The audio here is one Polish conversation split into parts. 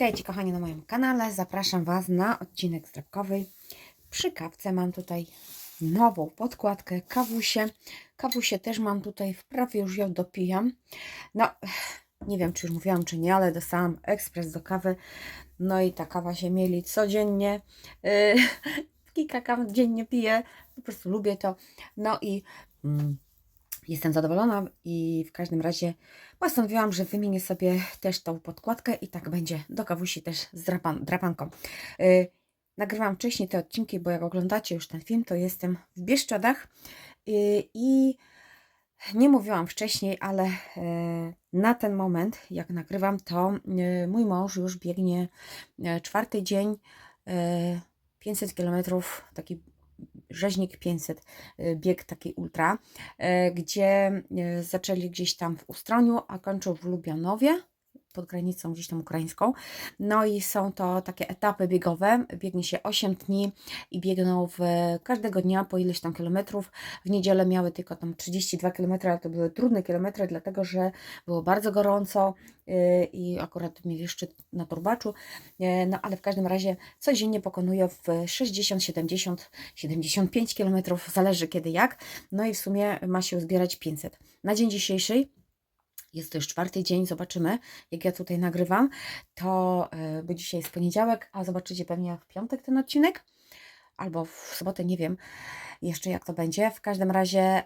Witajcie kochani na moim kanale. Zapraszam Was na odcinek zdrabkowy. Przy kawce mam tutaj nową podkładkę, kawusie. Kawusie też mam tutaj, wprawie już ją dopijam. No, nie wiem czy już mówiłam czy nie, ale dostałam ekspres do kawy. No i ta kawa się mieli codziennie. Yy, kilka kaw dziennie piję, po prostu lubię to. No i... Mm, jestem zadowolona i w każdym razie postanowiłam, że wymienię sobie też tą podkładkę i tak będzie do kawusi też z drapan, drapanką. Yy, nagrywam wcześniej te odcinki, bo jak oglądacie już ten film, to jestem w Bieszczadach yy, i nie mówiłam wcześniej, ale yy, na ten moment, jak nagrywam, to mój mąż już biegnie czwarty dzień yy, 500 km, taki rzeźnik 500, y, bieg taki ultra, y, gdzie y, zaczęli gdzieś tam w Ustroniu, a kończą w Lubianowie pod granicą gdzieś tam ukraińską. No i są to takie etapy biegowe. Biegnie się 8 dni i biegną w każdego dnia po ileś tam kilometrów. W niedzielę miały tylko tam 32 km, ale to były trudne kilometry, dlatego że było bardzo gorąco yy, i akurat mieli szczyt na turbaczu. Yy, no ale w każdym razie codziennie pokonują w 60, 70, 75 km, zależy kiedy jak. No i w sumie ma się zbierać 500. Na dzień dzisiejszy jest to już czwarty dzień, zobaczymy, jak ja tutaj nagrywam. To, yy, bo dzisiaj jest poniedziałek, a zobaczycie pewnie w piątek ten odcinek, albo w sobotę, nie wiem jeszcze jak to będzie. W każdym razie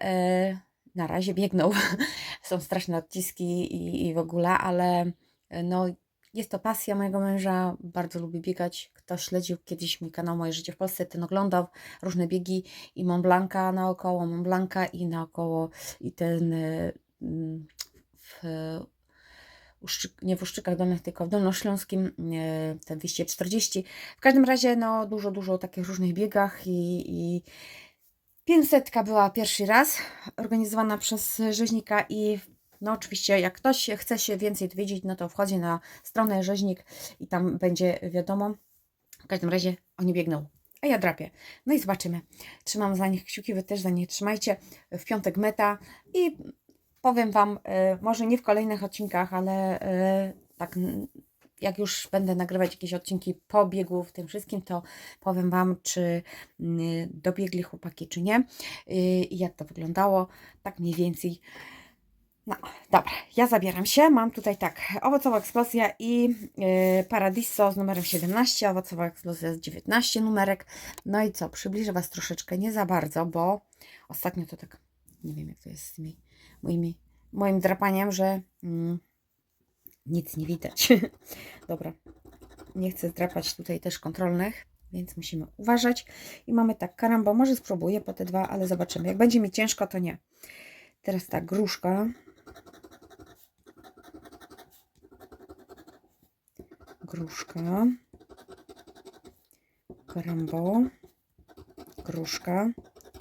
yy, na razie biegną. Są straszne odciski i, i w ogóle, ale yy, no, jest to pasja mojego męża, bardzo lubi biegać. Kto śledził kiedyś mój kanał Moje Życie w Polsce, ten oglądał różne biegi i Mont Blanca naokoło, Mont Blanca i naokoło i ten yy, w, nie w Uszczykach Dolnych, tylko w Dolnośląskim, e, te 240. W każdym razie, no, dużo, dużo takich różnych biegach i, i 500 była pierwszy raz organizowana przez rzeźnika i no oczywiście jak ktoś chce się więcej dowiedzieć, no to wchodzi na stronę rzeźnik i tam będzie wiadomo. W każdym razie oni biegną, a ja drapię. No i zobaczymy. Trzymam za nich kciuki, wy też za nich trzymajcie. W piątek meta i powiem Wam, y, może nie w kolejnych odcinkach, ale y, tak jak już będę nagrywać jakieś odcinki po biegu w tym wszystkim, to powiem Wam, czy y, dobiegli chłopaki, czy nie. I jak to wyglądało, tak mniej więcej. No, dobra, ja zabieram się. Mam tutaj tak, owocowa eksplozja i yy, Paradiso z numerem 17, owocowa eksplozja z 19 numerek. No i co, przybliżę Was troszeczkę, nie za bardzo, bo ostatnio to tak, nie wiem jak to jest z tymi moimi, moim drapaniem, że mm, nic nie widać. Dobra, nie chcę zdrapać tutaj też kontrolnych, więc musimy uważać. I mamy tak, karambo, może spróbuję po te dwa, ale zobaczymy. Jak będzie mi ciężko, to nie. Teraz tak, gruszka. Gruszka. Karambo. Gruszka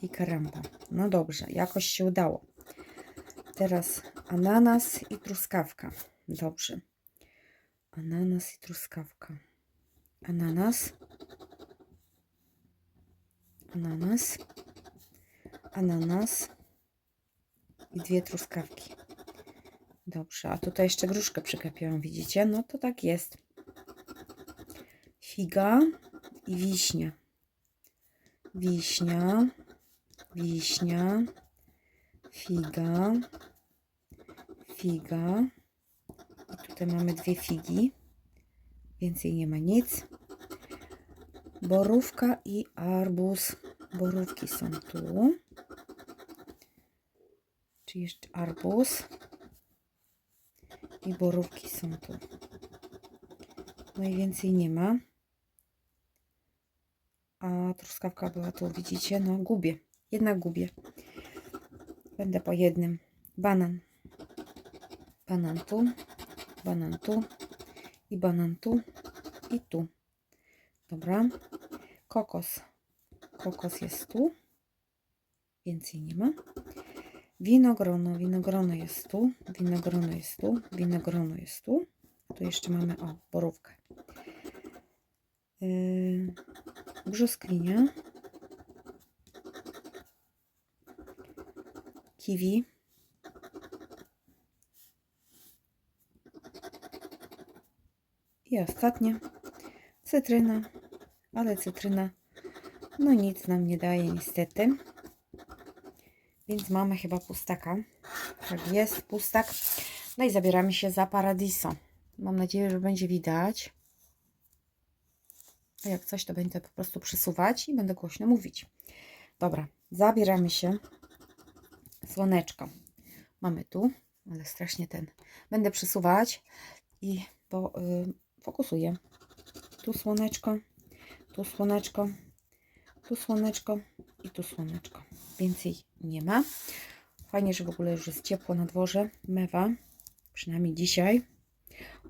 i karambo. No dobrze, jakoś się udało. Teraz ananas i truskawka. Dobrze. Ananas i truskawka. Ananas. Ananas. Ananas. I dwie truskawki. Dobrze, a tutaj jeszcze gruszkę przyklepiłam, widzicie? No to tak jest. Figa i wiśnia. Wiśnia. Wiśnia figa, figa. I tutaj mamy dwie figi. Więcej nie ma nic. Borówka i arbuz. Borówki są tu. Czy jeszcze arbuz. I borówki są tu. No i więcej nie ma. A truskawka była tu, widzicie? No, gubię. Jednak gubię. Będę po jednym. Banan. Banan tu. Banan tu. I banan tu. I tu. Dobra. Kokos. Kokos jest tu. Więcej nie ma. Winogrono. Winogrono jest tu. Winogrono jest tu. Winogrono jest tu. Tu jeszcze mamy, o, borówkę. Yy, brzoskwinia. Kiwi. I ostatnie, cytryna, ale cytryna no nic nam nie daje niestety. Więc mamy chyba pustaka. Tak jest, pustak. No i zabieramy się za Paradiso. Mam nadzieję, że będzie widać. A jak coś, to będę po prostu przesuwać i będę głośno mówić. Dobra, zabieramy się. Słoneczko. Mamy tu, ale strasznie ten. Będę przesuwać i bo y, fokusuję. Tu słoneczko, tu słoneczko, tu słoneczko i tu słoneczko. Więcej nie ma. Fajnie, że w ogóle już jest ciepło na dworze. Mewa, przynajmniej dzisiaj.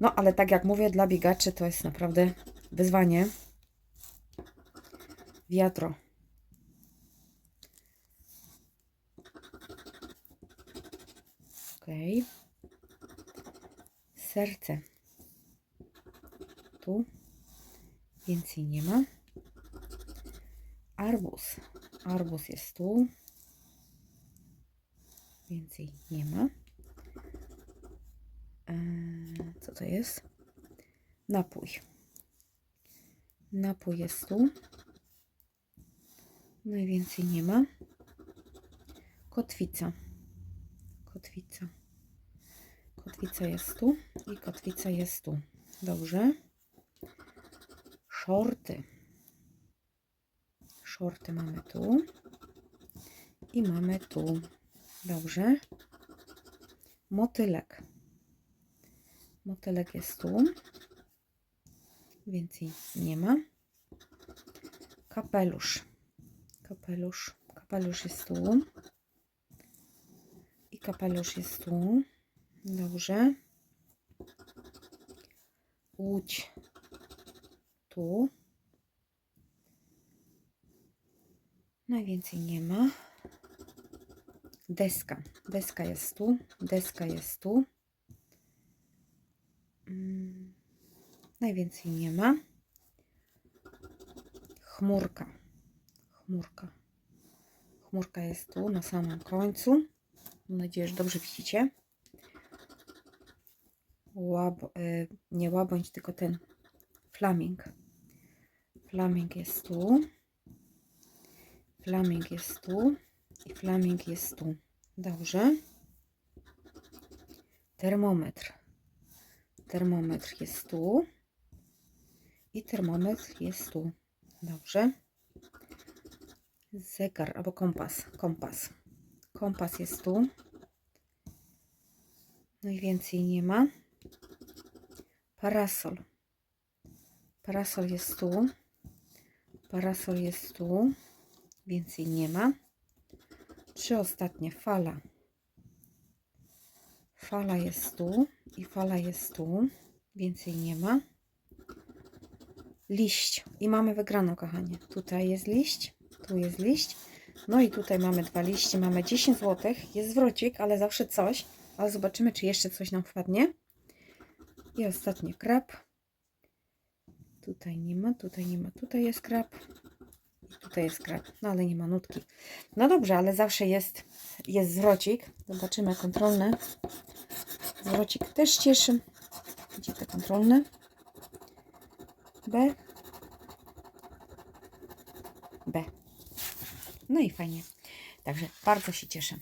No, ale tak jak mówię, dla biegaczy to jest naprawdę wyzwanie. Wiatro. Ok. Serce. Tu. Więcej nie ma. Arbuz. Arbuz jest tu. Więcej nie ma. Eee, co to jest? Napój. Napój jest tu. Najwięcej nie ma. Kotwica. Kotwica. Kotwica jest tu i kotwica jest tu. Dobrze. Shorty. Shorty mamy tu. I mamy tu. Dobrze. Motylek. Motylek jest tu. Więcej nie ma. Kapelusz. Kapelusz. Kapelusz jest tu. Kapelusz jest tu. Dobrze. Łódź. Tu. Najwięcej nie ma. Deska. Deska jest tu. Deska jest tu. Mm, Najwięcej nie ma. Chmurka. Chmurka. Chmurka jest tu na samym końcu. Mam nadzieję, że dobrze widzicie. Łab, y, nie łabędź, tylko ten flaming. Flaming jest tu. Flaming jest tu. I flaming jest tu. Dobrze. Termometr. Termometr jest tu. I termometr jest tu. Dobrze. Zegar albo kompas. Kompas. Kompas jest tu. No i więcej nie ma. Parasol. Parasol jest tu. Parasol jest tu. Więcej nie ma. Trzy ostatnie. Fala. Fala jest tu i fala jest tu. Więcej nie ma. Liść. I mamy wygraną, kochanie. Tutaj jest liść. Tu jest liść. No i tutaj mamy dwa liście. Mamy 10 zł. Jest zwrocik, ale zawsze coś. Ale zobaczymy, czy jeszcze coś nam wpadnie. I ostatni krab. Tutaj nie ma, tutaj nie ma, tutaj jest krab. Tutaj jest krab. No ale nie ma nutki. No dobrze, ale zawsze jest, jest zwrocik. Zobaczymy kontrolne. Zwrocik też cieszy. Gdzie te kontrolne? B. No i fajnie. Także bardzo się cieszę.